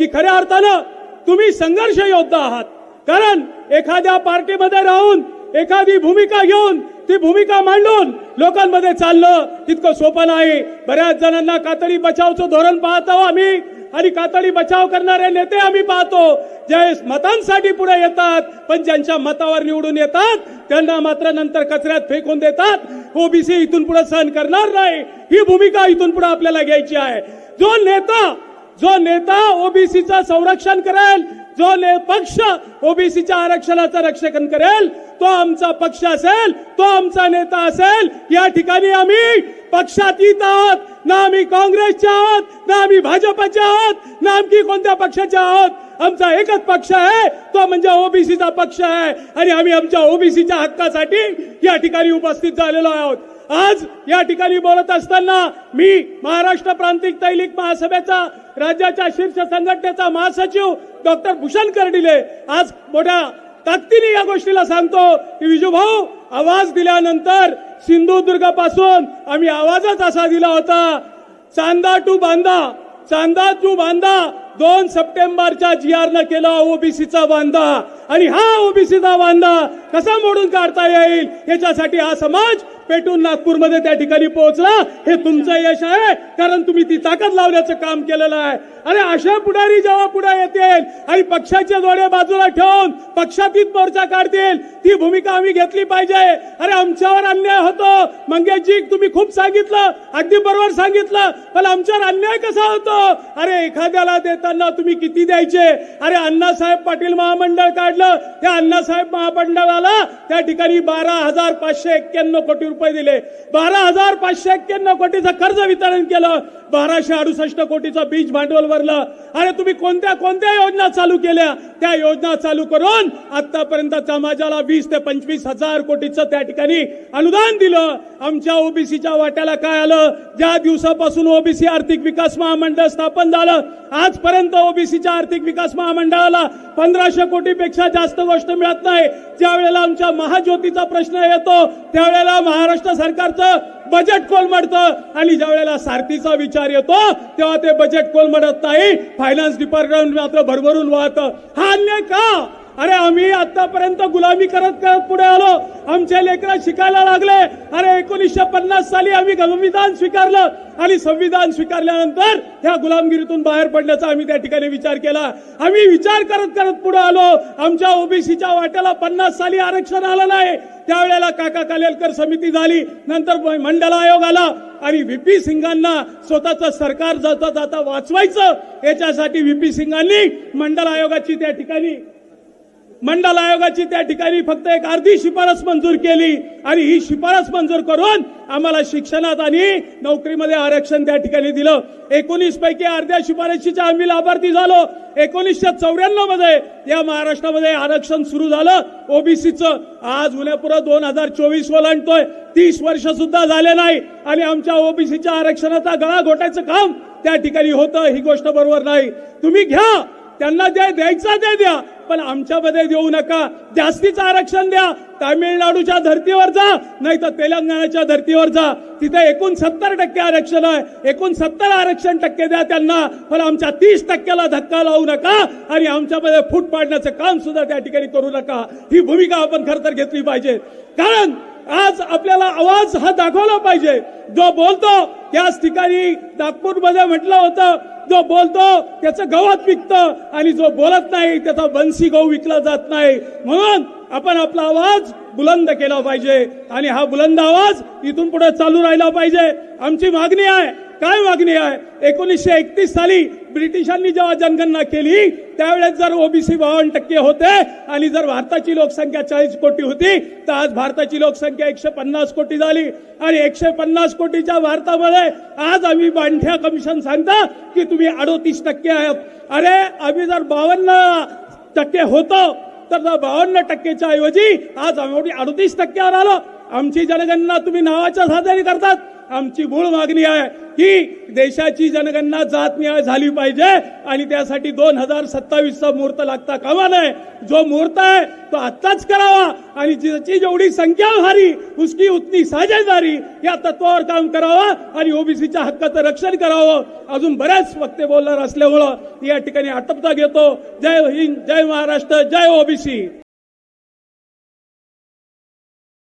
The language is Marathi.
की खऱ्या अर्थानं तुम्ही संघर्ष योद्धा आहात. कारण एखाद्या पार्टीमध्ये राहून एखादी भूमिका घेऊन ती भूमिका मांडून लोकांमध्ये चाललं तितकं सोपं नाही. बऱ्याच जणांना कातडी बचावचं धोरण पाहतो आम्ही आणि कातडी बचाव करणारे नेते आम्ही पाहतो. जे मतांसाठी पुढे येतात पण ज्यांच्या मतावर निवडून येतात त्यांना मात्र नंतर कचऱ्यात फेकून देतात. ओबीसी इथून पुढे सहन करणार नाही. ही भूमिका इथून पुढे आपल्याला घ्यायची आहे. जो नेता जो नेता ओबीसीचं संरक्षण करेल जो ने पक्ष ओबीसीच्या आरक्षणाचं रक्षण करेल तो आमचा पक्ष असेल तो आमचा नेता असेल या ठिकाणी आम्ही पक्षात येत आहोत. ना आम्ही काँग्रेसचे आहोत ना आम्ही भाजपचे आहोत ना आमकी कोणत्या पक्षाचे आहोत. आमचा एकच पक्ष आहे तो म्हणजे ओबीसीचा पक्ष आहे. आणि आम्ही आमच्या ओबीसीच्या हक्कासाठी या ठिकाणी उपस्थित झालेलो आहोत. आज या ठिकाणी बोलत असताना मी महाराष्ट्र प्रांतिक तैलिक महासभेचा राज्याच्या शीर्ष संघटनेचा महासचिव डॉक्टर भूषण कर्डिले आज मोठ्या ताकदीने या गोष्टीला सांगतो. की विजूभाऊ आवाज दिल्यानंतर सिंधुदुर्गापासून आम्ही आवाजच असा दिला होता. चांदा टू बांदा चांदा टू बांदा दोन सप्टेंबरच्या जी आर न केला ओबीसीचा बांधा आणि हा ओबीसीचा बांधा कसा मोडून काढता येईल याच्यासाठी हा समाज पेटून नागपूरमध्ये त्या ठिकाणी पोहोचला हे तुमचं यश आहे कारण तुम्ही ती ताकद लावण्याचं काम केलेलं आहे. अरे अशा पुढारी जेव्हा पुढे येतील आणि पक्षाचे जोडे बाजूला ठेवून पक्षातीत मोर्चा काढतील ती भूमिका आम्ही घेतली पाहिजे. अरे आमच्यावर अन्याय होतो. मंगेशजी तुम्ही खूप सांगितलं अगदी बरोबर सांगितलं पण आमच्यावर अन्याय कसा होतो? अरे एखाद्याला देताना तुम्ही किती द्यायचे? अरे अण्णासाहेब पाटील महामंडळ काढलं त्या अण्णासाहेब महामंडळाला त्या ठिकाणी बारा हजार पाचशे एक्क्याण्णव कोटी रुपये दिले. बारा हजार पाचशे एक्क्याण्णव कोटीचं कर्ज वितरण केलं. बाराशे अडुसष्ट कोटीचं बीज भांडवल भरलं. अरे तुम्ही कोणत्या कोणत्या योजना चालू केल्या? त्या योजना चालू करून आतापर्यंत समाजाला वीस ते पंचवीस हजार कोटीचं त्या ठिकाणी अनुदान दिलं. आमच्या ओबीसीच्या वाट्याला काय आलं? ज्या दिवसापासून ओबीसी आर्थिक विकास महामंडळ स्थापन झालं आजपर्यंत ओबीसीच्या आर्थिक विकास महामंडळाला पंधराशे कोटीपेक्षा जास्त गोष्ट मिळत नाही. ज्यावेळेला आमच्या महाज्योतीचा प्रश्न येतो त्यावेळेला महाराष्ट्र सरकारचं बजेट कोलमडतं आणि ज्यावेळेला सारथीचा विचार येतो तेव्हा ते बजेट कोलमडत नाही? फायनान्स डिपार्टमेंट मात्र भरभरून वाहतं. हा अन्याय का? अरे आम्ही आतापर्यंत गुलामी करत करत पुढे आलो. आमचे लेकर शिकायला लागले. अरे एकोणीसशे पन्नास साली आम्ही संविधान स्वीकारलं. आणि संविधान स्वीकारल्यानंतर ह्या गुलामगिरीतून बाहेर पडण्याचा आम्ही त्या ठिकाणी विचार केला. आम्ही विचार करत करत पुढे आलो. आमच्या ओबीसीच्या वाट्याला पन्नास साली आरक्षण आलं नाही. त्यावेळेला काका कालेलकर समिती झाली. नंतर मंडल आयोग आला. आणि व्हीपी सिंगांना स्वतःचं सरकार जाता जाता वाचवायचं. याच्यासाठी व्हीपी सिंगांनी मंडल आयोगाची त्या ठिकाणी मंडल आयोगाची त्या ठिकाणी फक्त एक अर्धी शिफारस मंजूर केली आणि ही शिफारस मंजूर करून आम्हाला शिक्षणात आणि नोकरीमध्ये आरक्षण त्या ठिकाणी दिलं. एकोणीस पैकी अर्ध्या शिफारशीच्या आम्ही लाभार्थी झालो. एकोणीसशे चौऱ्याण्णवमध्ये या महाराष्ट्रामध्ये आरक्षण सुरू झालं. ओबीसीचं आज उन्हापुरा दोन हजार चोवीस ओलांडतोय तीस वर्ष सुद्धा झाले नाही आणि आमच्या ओबीसीच्या आरक्षणाचा गळा घोटायचं काम त्या ठिकाणी होतं. ही गोष्ट बरोबर नाही. तुम्ही घ्या. त्यांना जे द्यायचं ते द्या पण आमच्यामध्ये देऊ नका. जास्तीचं आरक्षण द्या. तामिळनाडूच्या धर्तीवर जा नाही तर तेलंगणाच्या धर्तीवर जा. तिथे एकूण सत्तर टक्के आरक्षण आहे. एकूण सत्तर आरक्षण टक्के द्या त्यांना पण आमच्या तीस टक्क्याला धक्का लावू नका आणि आमच्यामध्ये फूट पाडण्याचं काम सुद्धा त्या ठिकाणी करू नका. ही भूमिका आपण खरं तर घेतली पाहिजे. कारण आज आपल्याला आवाज हा दाखवला पाहिजे. जो बोलतो त्याच ठिकाणी नागपूरमध्ये म्हटलं होतं जो बोलतो त्याचं गवत विकतं आणि जो बोलत नाही त्याचा बन्सी गहू विकला जात नाही. म्हणून आपण आपला आवाज बुलंद केला पाहिजे आणि हा बुलंद आवाज इथून पुढे चालू राहिला पाहिजे. आमची मागणी आहे काय मागणी आहे? एकोणीसशे एकतीस साली ब्रिटिशांनी जेव्हा जनगणना केली त्यावेळेस जर ओबीसी बावन्न टक्के होते आणि जर भारताची लोकसंख्या चाळीस कोटी होती तर आज भारताची लोकसंख्या एकशे पन्नास कोटी झाली. आणि एकशे पन्नास कोटीच्या भारतामध्ये आज आम्ही बांठ्या कमिशन सांगता की तुम्ही अडोतीस टक्के आहात. अरे आम्ही जर बावन्न टक्के होतो तर बावन्न टक्केच्या ऐवजी आज आम्ही अडतीस टक्क्यावर आलो. आमची जनगणना तुम्ही नावाच्या साधारी करतात आमची मूळ मागणी आहे की देशाची जनगणना जातनिहाय झाली पाहिजे आणि त्यासाठी दोन हजार सत्तावीसचा मुहूर्त लागता कामा नये. जो मुहूर्त आहे तो आत्ताच करावा. आणि ज्याची जेवढी संख्या भारी उसकी उतनी साझेदारी या तत्वावर काम करावं आणि ओबीसीच्या हक्काचं रक्षण करावं. अजून बऱ्याच वक्ते बोलणार असल्यामुळं या ठिकाणी आटपता घेतो. जय हिंद जय महाराष्ट्र जय ओबीसी.